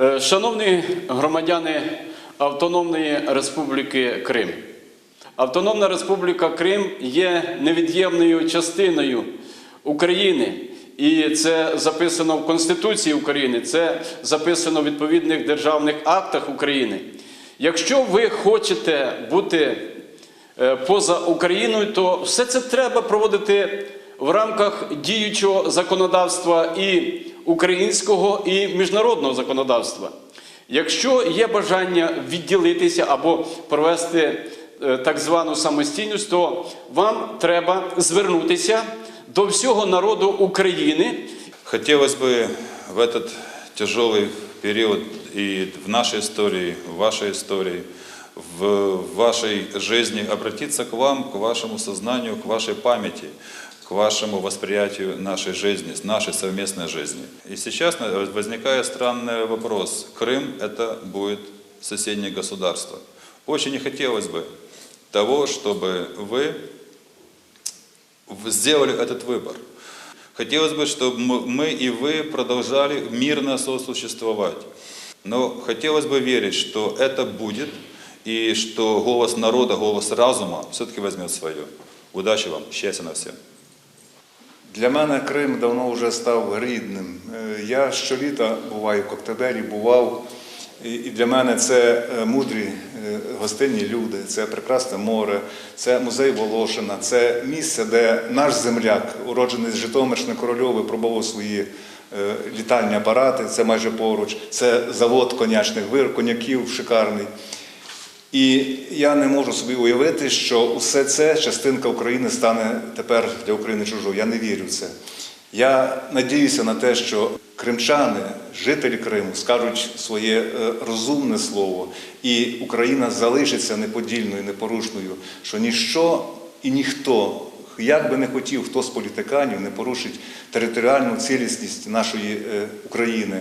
Е, Шановні громадяни Автономної Республіки Крим, Автономна Республіка Крим є невід'ємною частиною України. І це записано в Конституції України, це записано в відповідних державних актах України. Якщо ви хочете бути е, поза Україною, то все це треба проводити в рамках діючого законодавства і українського, і міжнародного законодавства. Якщо є бажання відділитися або провести е, так звану самостійність, то вам треба звернутися до всього народу України Хотелось бы в этот тяжелый период и в нашей истории, в вашей истории, в вашей жизни обратиться к вам, к вашему сознанию, к вашей памяти, к вашему восприятию нашей жизни, нашей совместной жизни. И сейчас возникает странный вопрос. Крым – это будет соседнее государство. Очень не хотелось бы того, чтобы вы сделали этот выбор. Хотелось бы, чтобы мы и вы продолжали мирно сосуществовать. Но хотелось бы верить, что это будет, и что голос народа, голос разума все-таки возьмет свое. Удачи вам, счастья на всем. Для мене Крим давно вже став рідним. Е, Я щоліта буваю в Коктебелі, бував. І для мене це е, мудрі е, гостинні люди, це прекрасне море, це музей Волошина, це місце, де наш земляк, уроджений з Житомирщини Корольови, пробував свої літальні апарати, це майже поруч, це завод конячних вир, коняків шикарний. І я не можу собі уявити, що усе це частинка України стане тепер для України чужою. Я не вірю в це. Я надіюся на те, що кримчани, жителі Криму, скажуть своє е, розумне слово, і Україна залишиться неподільною, непорушною, що ніщо і ніхто, як би не хотів, хто з політиканів не порушить територіальну цілісність нашої е, України.